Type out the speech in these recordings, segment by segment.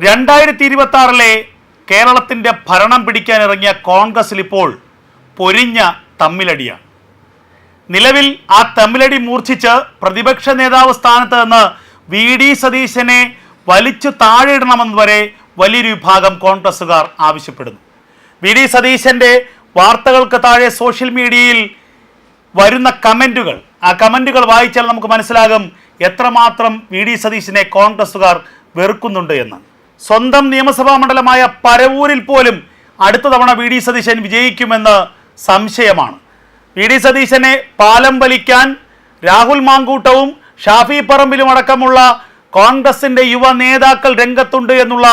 രണ്ടായിരത്തി ഇരുപത്തി ആറിലെ കേരളത്തിന്റെ ഭരണം പിടിക്കാൻ ഇറങ്ങിയ കോൺഗ്രസിൽ ഇപ്പോൾ പൊരിഞ്ഞ തമ്മിലടിയാണ്. നിലവിൽ ആ തമ്മിലടി മൂർച്ഛിച്ച് പ്രതിപക്ഷ നേതാവ് സ്ഥാനത്ത് നിന്ന് വി ഡി സതീശനെ വലിച്ചു താഴെയിടണമെന്ന് വരെ വലിയൊരു വിഭാഗം കോൺഗ്രസ്സുകാർ ആവശ്യപ്പെടുന്നു. വി ഡി സതീശന്റെ വാർത്തകൾക്ക് താഴെ സോഷ്യൽ മീഡിയയിൽ വരുന്ന കമന്റുകൾ ആ കമന്റുകൾ വായിച്ചാൽ നമുക്ക് മനസ്സിലാകും എത്രമാത്രം വി ഡി സതീശനെ കോൺഗ്രസ്സുകാർ വെറുക്കുന്നുണ്ട് എന്ന്. സ്വന്തം നിയമസഭാ മണ്ഡലമായ പരവൂരിൽ പോലും അടുത്ത തവണ വി ഡി സതീശൻ വിജയിക്കുമെന്ന് സംശയമാണ്. വി ഡി സതീശനെ പാലം വലിക്കാൻ രാഹുൽ മാങ്കൂട്ടവും ഷാഫി പറമ്പിലും അടക്കമുള്ള കോൺഗ്രസിന്റെ യുവ നേതാക്കൾ രംഗത്തുണ്ട് എന്നുള്ള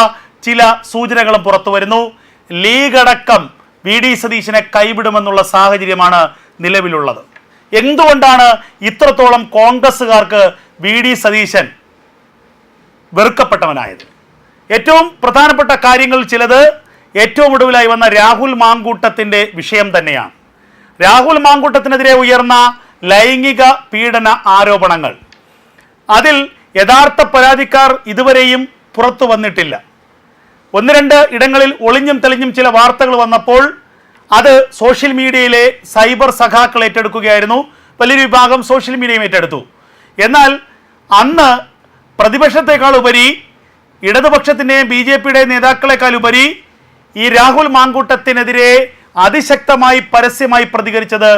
ചില സൂചനകളും പുറത്തു വരുന്നു. ലീഗ് അടക്കം വി ഡി സതീശനെ കൈവിടുമെന്നുള്ള സാഹചര്യമാണ് നിലവിലുള്ളത്. എന്തുകൊണ്ടാണ് ഇത്രത്തോളം കോൺഗ്രസ്സുകാർക്ക് വി ഡി സതീശൻ വെറുക്കപ്പെട്ടവനായത്? ഏറ്റവും പ്രധാനപ്പെട്ട കാര്യങ്ങൾ ചിലത് ഏറ്റവും ഒടുവിലായി വന്ന രാഹുൽ മാങ്കൂട്ടത്തിന്റെ വിഷയം തന്നെയാണ്. രാഹുൽ മാങ്കൂട്ടത്തിനെതിരെ ഉയർന്ന ലൈംഗിക പീഡന ആരോപണങ്ങൾ. അതിൽ യഥാർത്ഥ പരാതിക്കാർ ഇതുവരെയും പുറത്തു വന്നിട്ടില്ല. ഒന്ന് രണ്ട് ഇടങ്ങളിൽ ഒളിഞ്ഞും തെളിഞ്ഞും ചില വാർത്തകൾ വന്നപ്പോൾ അത് സോഷ്യൽ മീഡിയയിലെ സൈബർ സഖാക്കൾ ഏറ്റെടുക്കുകയായിരുന്നു. വലിയൊരു വിഭാഗം സോഷ്യൽ മീഡിയയും ഏറ്റെടുത്തു. എന്നാൽ അന്ന് പ്രതിപക്ഷത്തെക്കാൾ ഉപരി ഇടതുപക്ഷത്തിന്റെയും ബി ജെ പിയുടെയും നേതാക്കളെക്കാൾ ഉപരി ഈ രാഹുൽ മാങ്കൂട്ടത്തിനെതിരെ അതിശക്തമായി പരസ്യമായി പ്രതികരിച്ചത്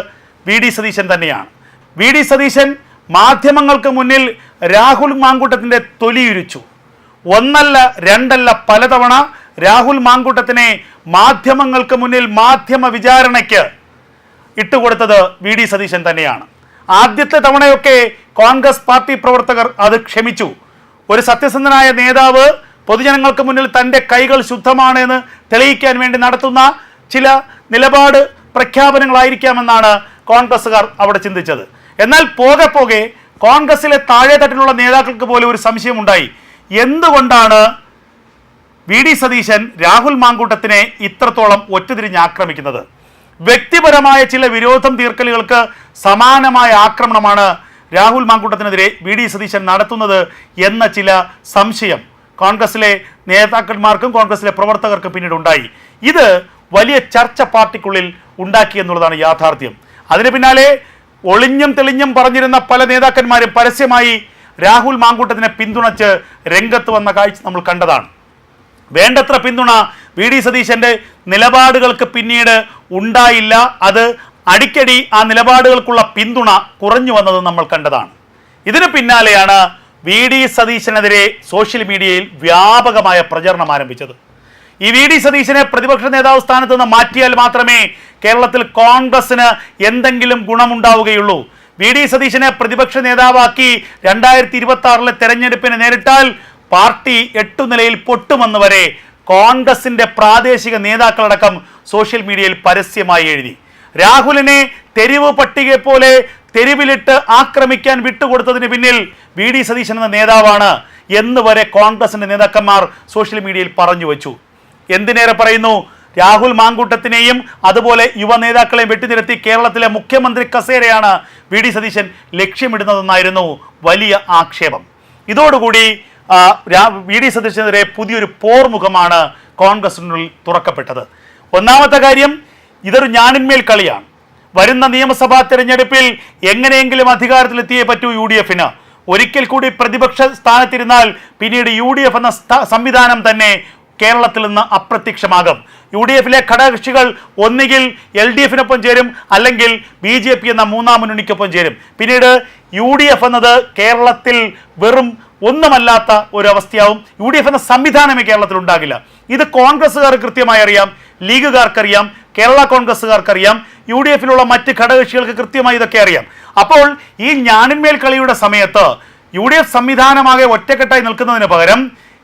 വി ഡി സതീശൻ തന്നെയാണ്. വി ഡി സതീശൻ മാധ്യമങ്ങൾക്ക് മുന്നിൽ രാഹുൽ മാങ്കൂട്ടത്തിന്റെ തൊലിയുരിച്ചു. ഒന്നല്ല രണ്ടല്ല പലതവണ രാഹുൽ മാങ്കൂട്ടത്തിനെ മാധ്യമങ്ങൾക്ക് മുന്നിൽ മാധ്യമ വിചാരണയ്ക്ക് ഇട്ടുകൊടുത്തത് വി ഡി സതീശൻ തന്നെയാണ്. ആദ്യത്തെ തവണയൊക്കെ കോൺഗ്രസ് പാർട്ടി പ്രവർത്തകർ അത് ക്ഷമിച്ചു. ഒരു സത്യസന്ധനായ നേതാവ് പൊതുജനങ്ങൾക്ക് മുന്നിൽ തന്റെ കൈകൾ ശുദ്ധമാണ് എന്ന് തെളിയിക്കാൻ വേണ്ടി നടത്തുന്ന ചില നിലപാട് പ്രഖ്യാപനങ്ങളായിരിക്കാമെന്നാണ് കോൺഗ്രസ്സുകാർ അവിടെ ചിന്തിച്ചത്. എന്നാൽ പോകെ പോകെ കോൺഗ്രസിലെ താഴെത്തട്ടിലുള്ള നേതാക്കൾക്ക് പോലും ഒരു സംശയമുണ്ടായി. എന്തുകൊണ്ടാണ് വി ഡി സതീശൻ രാഹുൽ മാങ്കൂട്ടത്തിനെ ഇത്രത്തോളം ഒറ്റതിരിഞ്ഞ് ആക്രമിക്കുന്നത്? വ്യക്തിപരമായ ചില വിരോധം തീർക്കലുകൾക്ക് സമാനമായ ആക്രമണമാണ് രാഹുൽ മാങ്കൂട്ടത്തിനെതിരെ വി ഡി സതീശൻ നടത്തുന്നത് എന്ന ചില സംശയം കോൺഗ്രസിലെ നേതാക്കന്മാർക്കും കോൺഗ്രസിലെ പ്രവർത്തകർക്കും പിന്നീട് ഉണ്ടായി ഇത് വലിയ ചർച്ച പാർട്ടിക്കുള്ളിൽ ഉണ്ടാക്കി എന്നുള്ളതാണ് യാഥാർത്ഥ്യം. അതിന് പിന്നാലെ ഒളിഞ്ഞും തെളിഞ്ഞും പറഞ്ഞിരുന്ന പല നേതാക്കന്മാരും പരസ്യമായി രാഹുൽ മാങ്കൂട്ടത്തിനെ പിന്തുണച്ച് രംഗത്ത് വന്ന കാഴ്ച നമ്മൾ കണ്ടതാണ്. വേണ്ടത്ര പിന്തുണ വി ഡി സതീശന്റെ നിലപാടുകൾക്ക് പിന്നീട് ഉണ്ടായില്ല. അത് അടിക്കടി ആ നിലപാടുകൾക്കുള്ള പിന്തുണ കുറഞ്ഞു വന്നത് നമ്മൾ കണ്ടതാണ്. ഇതിന് പിന്നാലെയാണ് വി ഡി സതീശനെതിരെ സോഷ്യൽ മീഡിയയിൽ വ്യാപകമായ പ്രചരണം ആരംഭിച്ചത്. ഈ വി ഡി സതീശനെ പ്രതിപക്ഷ നേതാവ് സ്ഥാനത്ത് നിന്ന് മാറ്റിയാൽ മാത്രമേ കേരളത്തിൽ കോൺഗ്രസിന് എന്തെങ്കിലും ഗുണമുണ്ടാവുകയുള്ളൂ. വി ഡി സതീശനെ പ്രതിപക്ഷ നേതാവാക്കി രണ്ടായിരത്തി ഇരുപത്തി ആറിലെ തെരഞ്ഞെടുപ്പിനെ നേരിട്ടാൽ പാർട്ടി എട്ടു നിലയിൽ പൊട്ടുമെന്ന് വരെ കോൺഗ്രസിന്റെ പ്രാദേശിക നേതാക്കളടക്കം സോഷ്യൽ മീഡിയയിൽ പരസ്യമായി എഴുതി. രാഹുലിനെ തെരുവ് പട്ടികയെ പോലെ തെരുവിലിട്ട് ആക്രമിക്കാൻ വിട്ടുകൊടുത്തതിന് പിന്നിൽ വി ഡി സതീശൻ എന്ന നേതാവാണ് എന്ന് വരെ കോൺഗ്രസിന്റെ നേതാക്കന്മാർ സോഷ്യൽ മീഡിയയിൽ പറഞ്ഞു വെച്ചു. എന്തിനേറെ പറയുന്നു? രാഹുൽ മാങ്കൂട്ടത്തിനെയും അതുപോലെ യുവ നേതാക്കളെയും വെട്ടിനിരത്തി കേരളത്തിലെ മുഖ്യമന്ത്രി കസേരയാണ് വി ഡി സതീശൻ ലക്ഷ്യമിടുന്നതെന്നായിരുന്നു വലിയ ആക്ഷേപം. ഇതോടുകൂടി വി ഡി സതീശനെതിരെ പുതിയൊരു പോർമുഖമാണ് കോൺഗ്രസിനുള്ളിൽ തുറക്കപ്പെട്ടത്. ഒന്നാമത്തെ കാര്യം ഇതൊരു ഞാനിന്മേൽ കളിയാണ്. വരുന്ന നിയമസഭാ തെരഞ്ഞെടുപ്പിൽ എങ്ങനെയെങ്കിലും അധികാരത്തിലെത്തിയേ പറ്റൂ യു ഡി എഫിന് ഒരിക്കൽ കൂടി പ്രതിപക്ഷ സ്ഥാനത്തിരുന്നാൽ പിന്നീട് യു ഡി എഫ് എന്ന സംവിധാനം തന്നെ കേരളത്തിൽ നിന്ന് അപ്രത്യക്ഷമാകും. യു ഡി എഫിലെ ഘടകകക്ഷികൾ ഒന്നുകിൽ എൽ ഡി എഫിനൊപ്പം ചേരും അല്ലെങ്കിൽ ബി ജെ പി എന്ന മൂന്നാം മുന്നണിക്കൊപ്പം ചേരും. പിന്നീട് യു ഡി എഫ് എന്നത് കേരളത്തിൽ വെറും ഒന്നുമല്ലാത്ത ഒരു അവസ്ഥയാവും യു ഡി എഫ് എന്ന സംവിധാനമേ കേരളത്തിൽ ഉണ്ടാകില്ല. ഇത് കോൺഗ്രസ്സുകാർ കൃത്യമായി അറിയാം ലീഗുകാർക്കറിയാം കേരള കോൺഗ്രസ്സുകാർക്കറിയാം യു ഡി എഫിലുള്ള മറ്റ് ഘടകകക്ഷികൾക്ക് കൃത്യമായി ഇതൊക്കെ അറിയാം. അപ്പോൾ ഈ ഞാനിന്മേൽ കളിയുടെ സമയത്ത് യു ഡി എഫ് സംവിധാനമാകെ ഒറ്റക്കെട്ടായി നിൽക്കുന്നതിന് പകരം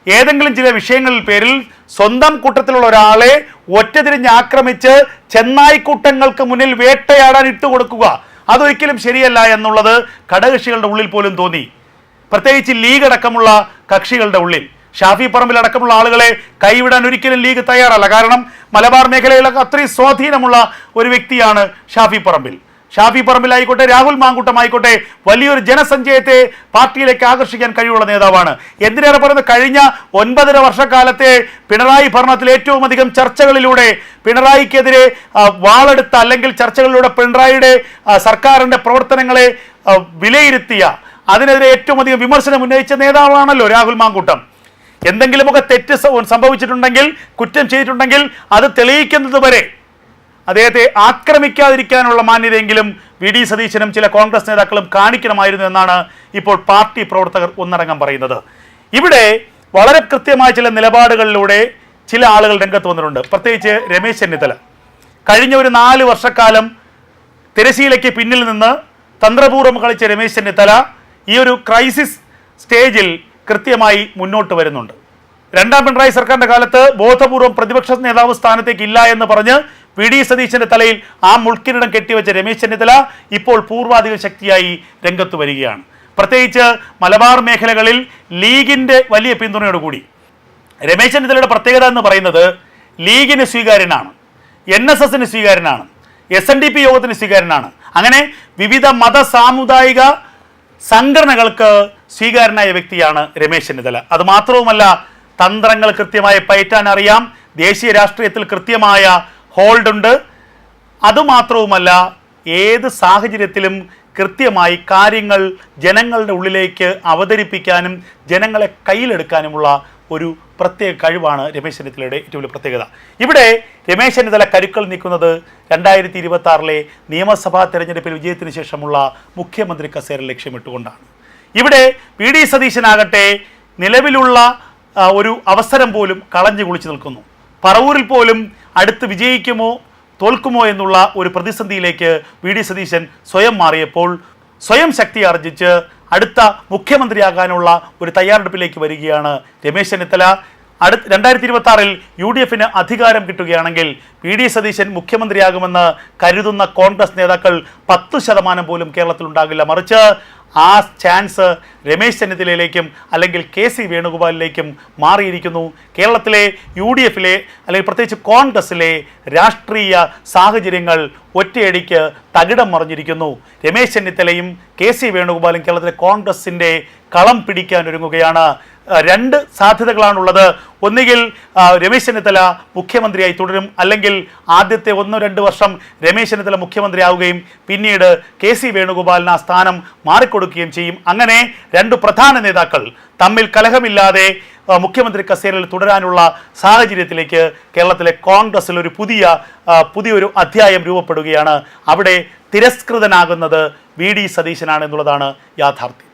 ഏതെങ്കിലും ചില വിഷയങ്ങളിൽ പേരിൽ സ്വന്തം കൂട്ടത്തിലുള്ള ഒരാളെ ഒറ്റതിരിഞ്ഞ് ആക്രമിച്ച് ചെന്നായിക്കൂട്ടങ്ങൾക്ക് മുന്നിൽ വേട്ടയാടാൻ ഇട്ടു കൊടുക്കുക അതൊരിക്കലും ശരിയല്ല എന്നുള്ളത് ഘടകകക്ഷികളുടെ ഉള്ളിൽ പോലും തോന്നി. പ്രത്യേകിച്ച് ലീഗ് അടക്കമുള്ള കക്ഷികളുടെ ഉള്ളിൽ. ഷാഫി പറമ്പിൽ അടക്കമുള്ള ആളുകളെ കൈവിടാൻ ഒരിക്കലും ലീഗ് തയ്യാറല്ല. കാരണം മലബാർ മേഖലയിലൊക്കെ അത്രയും സ്വാധീനമുള്ള ഒരു വ്യക്തിയാണ് ഷാഫി പറമ്പിൽ. ഷാഫി പറമ്പിലായിക്കോട്ടെ രാഹുൽ മാങ്കൂട്ടം ആയിക്കോട്ടെ വലിയൊരു ജനസഞ്ചയത്തെ പാർട്ടിയിലേക്ക് ആകർഷിക്കാൻ കഴിവുള്ള നേതാവാണ്. എന്തിനേറെ പറയുന്നത് കഴിഞ്ഞ ഒൻപതര വർഷക്കാലത്തെ പിണറായി ഭരണത്തിൽ ഏറ്റവും അധികം ചർച്ചകളിലൂടെ പിണറായിക്കെതിരെ വാളെടുത്ത അല്ലെങ്കിൽ ചർച്ചകളിലൂടെ പിണറായിയുടെ സർക്കാരിന്റെ പ്രവർത്തനങ്ങളെ വിലയിരുത്തിയ അതിനെതിരെ ഏറ്റവും അധികം വിമർശനം ഉന്നയിച്ച നേതാവാണല്ലോ രാഹുൽ മാങ്കൂട്ടം. എന്തെങ്കിലുമൊക്കെ തെറ്റ് സംഭവിച്ചിട്ടുണ്ടെങ്കിൽ കുറ്റം ചെയ്തിട്ടുണ്ടെങ്കിൽ അത് തെളിയിക്കുന്നത് വരെ അദ്ദേഹത്തെ ആക്രമിക്കാതിരിക്കാനുള്ള മാന്യതയെങ്കിലും വി. ഡി. സതീശനും ചില കോൺഗ്രസ് നേതാക്കളും കാണിക്കണമായിരുന്നു എന്നാണ് ഇപ്പോൾ പാർട്ടി പ്രവർത്തകർ ഒന്നടങ്കം പറയുന്നത്. ഇവിടെ വളരെ കൃത്യമായ ചില നിലപാടുകളിലൂടെ ചില ആളുകൾ രംഗത്ത് വന്നിട്ടുണ്ട്. പ്രത്യേകിച്ച് രമേശ് ചെന്നിത്തല. കഴിഞ്ഞ ഒരു നാല് വർഷക്കാലം തിരശീലയ്ക്ക് പിന്നിൽ നിന്ന് തന്ത്രപൂർവം കളിച്ച രമേശ് ചെന്നിത്തല ഈ ഒരു ക്രൈസിസ് സ്റ്റേജിൽ കൃത്യമായി മുന്നോട്ട് വരുന്നുണ്ട്. രണ്ടാം പിണറായി സർക്കാരിന്റെ കാലത്ത് ബോധപൂർവം പ്രതിപക്ഷ നേതാവ് സ്ഥാനത്തേക്ക് ഇല്ല എന്ന് പറഞ്ഞ് വി ഡി സതീശന്റെ തലയിൽ ആ മുൾക്കിരീടം കെട്ടിവെച്ച രമേശ് ചെന്നിത്തല ഇപ്പോൾ പൂർവാധിക ശക്തിയായി രംഗത്ത് വരികയാണ്. പ്രത്യേകിച്ച് മലബാർ മേഖലകളിൽ ലീഗിന്റെ വലിയ പിന്തുണയോടുകൂടി രമേശ് ചെന്നിത്തലയുടെ പ്രത്യേകത എന്ന് പറയുന്നത് ലീഗിന് സ്വീകാര്യനാണ് എൻ എസ് എസിന് സ്വീകാര്യനാണ് എസ് എൻ ഡി പി യോഗത്തിന് സ്വീകാര്യനാണ്. അങ്ങനെ വിവിധ മത സാമുദായിക സംഘടനകൾക്ക് സ്വീകാരനായ വ്യക്തിയാണ് രമേശ് ചെന്നിത്തല. അതുമാത്രവുമല്ല തന്ത്രങ്ങൾ കൃത്യമായി പയറ്റാൻ അറിയാം. ദേശീയ രാഷ്ട്രീയത്തിൽ കൃത്യമായ ഹോൾഡ് ഉണ്ട്. അതുമാത്രവുമല്ല ഏത് സാഹചര്യത്തിലും കൃത്യമായി കാര്യങ്ങൾ ജനങ്ങളുടെ ഉള്ളിലേക്ക് അവതരിപ്പിക്കാനും ജനങ്ങളെ കയ്യിലെടുക്കാനുമുള്ള ഒരു പ്രത്യേക കഴിവാണ് രമേശ് ചെന്നിത്തലയുടെ ഏറ്റവും വലിയ പ്രത്യേകത. ഇവിടെ രമേശ് ചെന്നിത്തല കരുക്കൾ നീക്കുന്നത് രണ്ടായിരത്തി ഇരുപത്തി ആറിലെ നിയമസഭാ തെരഞ്ഞെടുപ്പിൽ വിജയത്തിന് ശേഷമുള്ള മുഖ്യമന്ത്രി കസേര ലക്ഷ്യമിട്ടുകൊണ്ടാണ്. ഇവിടെ പി ഡി സതീശനാകട്ടെ നിലവിലുള്ള ഒരു അവസരം പോലും കളഞ്ഞു കുളിച്ചു നിൽക്കുന്നു. പറവൂരിൽ പോലും അടുത്ത് വിജയിക്കുമോ തോൽക്കുമോ എന്നുള്ള ഒരു പ്രതിസന്ധിയിലേക്ക് വി ഡി സതീശൻ സ്വയം മാറിയപ്പോൾ സ്വയം ശക്തി ആർജിച്ച് അടുത്ത മുഖ്യമന്ത്രിയാകാനുള്ള ഒരു തയ്യാറെടുപ്പിലേക്ക് വരികയാണ് രമേശ് ചെന്നിത്തല. അടുത്ത രണ്ടായിരത്തി ഇരുപത്തി ആറിൽ യു ഡി എഫിന് അധികാരം കിട്ടുകയാണെങ്കിൽ വി ഡി സതീശൻ മുഖ്യമന്ത്രിയാകുമെന്ന് കരുതുന്ന കോൺഗ്രസ് നേതാക്കൾ പത്ത് ശതമാനം പോലും കേരളത്തിൽ ഉണ്ടാകില്ല മറിച്ച് ആ ചാൻസ് രമേശ് ചെന്നിത്തലയിലേക്കും അല്ലെങ്കിൽ കെ സി വേണുഗോപാലിലേക്കും മാറിയിരിക്കുന്നു. കേരളത്തിലെ യു ഡി എഫിലെ അല്ലെങ്കിൽ പ്രത്യേകിച്ച് കോൺഗ്രസിലെ രാഷ്ട്രീയ സാഹചര്യങ്ങൾ ഒറ്റയടിക്ക് തകിടം മറിഞ്ഞിരിക്കുന്നു. രമേശ് ചെന്നിത്തലയും കെ സി വേണുഗോപാലും കേരളത്തിലെ കോൺഗ്രസിന്റെ കളം പിടിക്കാൻ ഒരുങ്ങുകയാണ്. രണ്ട് സാധ്യതകളാണുള്ളത്. ഒന്നുകിൽ രമേശ് ചെന്നിത്തല മുഖ്യമന്ത്രിയായി തുടരും അല്ലെങ്കിൽ ആദ്യത്തെ ഒന്നോ രണ്ട് വർഷം രമേശ് ചെന്നിത്തല മുഖ്യമന്ത്രിയാവുകയും പിന്നീട് കെ സി വേണുഗോപാലിന് ആ സ്ഥാനം മാറിക്കൊടുക്കുകയും ചെയ്യും. അങ്ങനെ രണ്ട് പ്രധാന നേതാക്കൾ തമ്മിൽ കലഹമില്ലാതെ മുഖ്യമന്ത്രി കസേരയിൽ തുടരാനുള്ള സാഹചര്യത്തിലേക്ക് കേരളത്തിലെ കോൺഗ്രസിൽ ഒരു പുതിയ പുതിയൊരു അധ്യായം രൂപപ്പെടുകയാണ്. അവിടെ തിരസ്കൃതനാകുന്നത് വി ഡി സതീശനാണ് എന്നുള്ളതാണ് യാഥാർത്ഥ്യം.